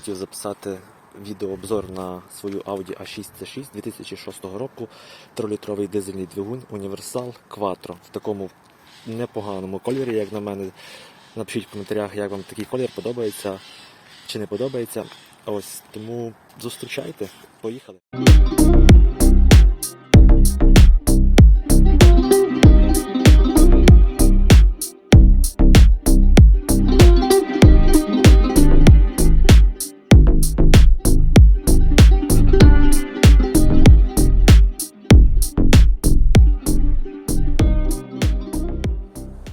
хотів записати відеообзор на свою Audi A6 C6 2006 року. 3-літровий дизельний двигун Універсал Quattro в такому непоганому кольорі, як на мене. Напишіть в коментарях, як вам такий колір подобається чи не подобається. Ось тому зустрічайте. Поїхали.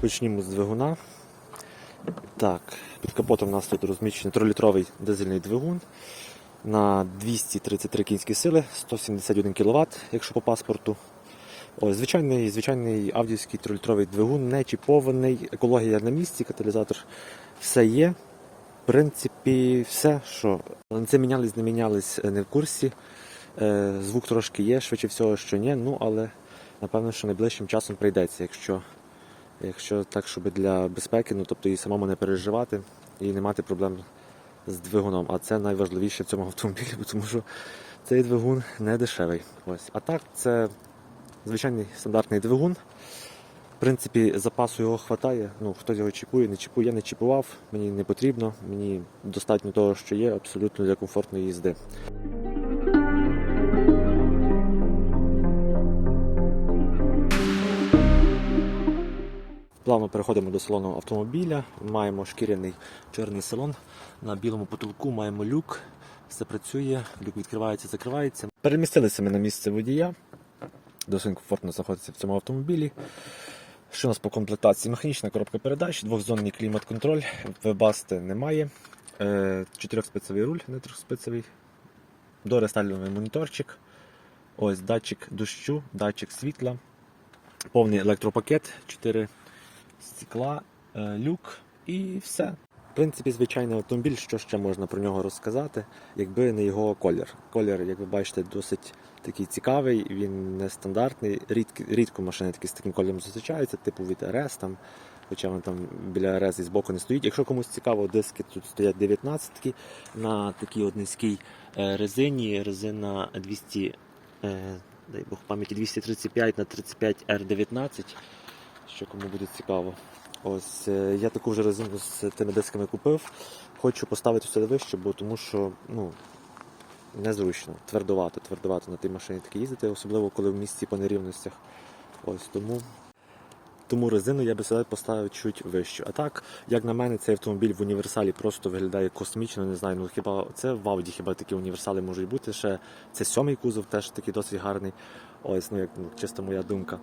Почнімо з двигуна. Так, під капотом у нас тут розміщений 3-літровий дизельний двигун на 233 кінські сили, 171 кВт, якщо по паспорту. Ось, звичайний, звичайний авдіївський 3-літровий двигун, не чіпований, екологія на місці, каталізатор все є. В принципі, все, що це мінялись, не мінялись, не в курсі. Е, Звук трошки є, швидше всього, що ні, ну але напевно, що найближчим часом прийдеться, якщо Якщо так, щоб для безпеки, ну тобто і самому не переживати і не мати проблем з двигуном. А це найважливіше в цьому автомобілі, тому що цей двигун не дешевий. Ось. А так, це звичайний стандартний двигун. В принципі, запасу його вистачає. Ну, хтось його чіпує, не чіпує. Я не чіпував, мені не потрібно, мені достатньо того, що є, абсолютно для комфортної їзди. Плавно переходимо до салону автомобіля. Маємо шкіряний чорний салон. На білому потолку маємо люк. Все працює, люк відкривається, закривається. Перемістилися ми на місце водія. Досить комфортно знаходиться в цьому автомобілі. Що у нас по комплектації? Механічна коробка передач, двохзонний клімат-контроль, вебасти немає. Е, Чотирьохспецевий руль, не трьохспецевий. Дорестайлюваний моніторчик. Ось датчик дощу, датчик світла, повний електропакет, 4 стекла, е, люк і все. В принципі, звичайний автомобіль, що ще можна про нього розказати, якби не його колір. Колір, як ви бачите, досить такий цікавий, він нестандартний. Рідко, рідко машини такі з таким кольором зустрічаються, типу від РС, там, хоча він там біля РС і збоку не стоїть. Якщо комусь цікаво, диски тут стоять 19 на такій от низькій е, резині. Резина 200, е, дай Бог пам'яті 235 на 35 R19 що кому буде цікаво. Ось е, я таку вже резину з тими дисками купив. Хочу поставити сюди вище, бо тому що ну, незручно, твердовато, твердовато на тій машині таки їздити, особливо коли в місті по нерівностях. Ось тому. Тому резину я би сюди поставив чуть вище. А так, як на мене, цей автомобіль в універсалі просто виглядає космічно, не знаю. Ну хіба це в Audi хіба такі універсали можуть бути. Ще це сьомий кузов, теж такий досить гарний. Ось, ну як ну, чисто моя думка.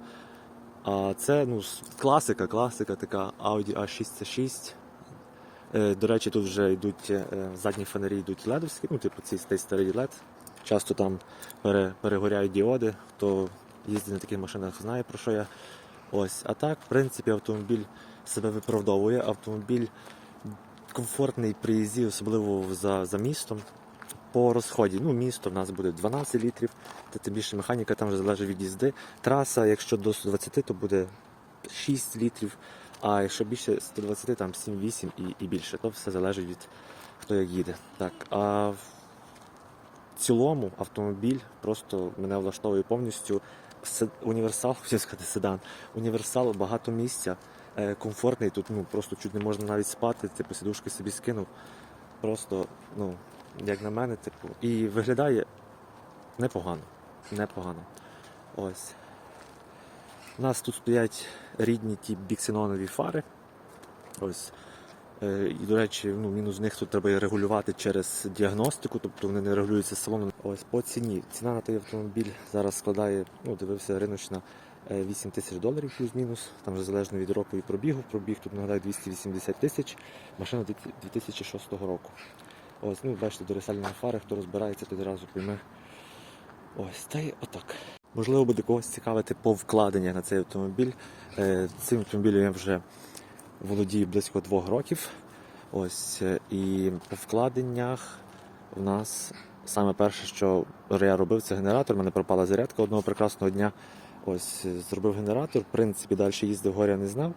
А це ну, класика, класика така Audi A6C6. Е, До речі, тут вже йдуть е, задні фонарі йдуть ледовські, ну, типу цей старий LED. Часто там пере, перегоряють діоди. Хто їздить на таких машинах, знає про що я. Ось. А так, в принципі, автомобіль себе виправдовує. Автомобіль комфортний при їзді, особливо за, за містом. По розході, ну, місто в нас буде 12 літрів, та тим більше механіка там вже залежить від їзди. Траса, якщо до 120, то буде 6 літрів, а якщо більше 120, там 7-8 і, і більше. То все залежить від хто як їде. Так, а в цілому автомобіль просто мене влаштовує повністю. Універсал, хотів сказати седан. Універсал, багато місця, е, комфортний. Тут ну, просто чуть не можна навіть спати, типу сидушки собі скинув. Просто, ну, як на мене, типу, і виглядає непогано. Непогано. Ось. У нас тут стоять рідні ті біксенонові фари. Ось. Е, І, до речі, ну, мінус них тут треба регулювати через діагностику, тобто вони не регулюються салоном. Ось по ціні. Ціна на той автомобіль зараз складає, ну, дивився риночна е, 8 тисяч доларів плюс-мінус. Там вже залежно від року і пробігу. Пробіг тут нагадаю 280 тисяч. Машина 2006 року. Ось, ну, бачите, до ресальної фари, хто розбирається, той одразу пойме. Ось, та й отак. Можливо, буде когось цікавити по вкладеннях на цей автомобіль. Е, Цим автомобілем я вже володію близько двох років. Ось, е, і по вкладеннях в нас саме перше, що я робив, це генератор. У мене пропала зарядка одного прекрасного дня. Ось е, зробив генератор. В принципі, далі їздив горя не знав.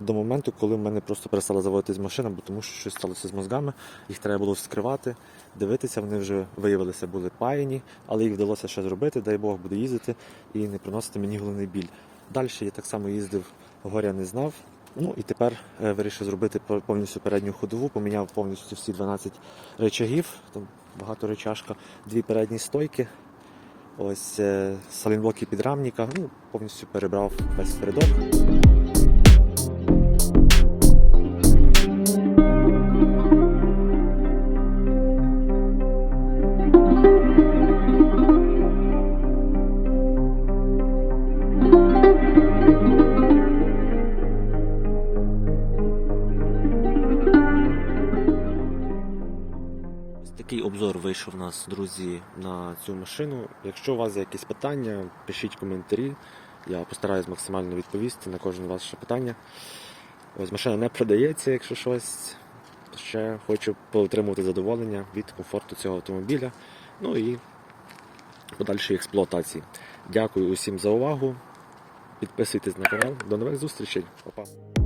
До моменту, коли в мене просто перестала заводитись машина, бо тому що щось сталося з мозгами, їх треба було вскривати, дивитися, вони вже виявилися, були паяні, але їх вдалося ще зробити, дай Бог буде їздити і не приносити мені головний біль. Далі я так само їздив, горя не знав. Ну і тепер е, вирішив зробити повністю передню ходову, поміняв повністю всі 12 речагів, там багато речашка, дві передні стойки, ось е, салінблоки підрамника, ну, повністю перебрав весь передок. Такий обзор вийшов у нас, друзі, на цю машину. Якщо у вас є якісь питання, пишіть коментарі. Я постараюсь максимально відповісти на кожне ваше питання. Ось машина не продається, якщо щось. Ще хочу поотримувати задоволення від комфорту цього автомобіля. Ну і подальшої експлуатації. Дякую усім за увагу. Підписуйтесь на канал. До нових зустрічей. Па-па.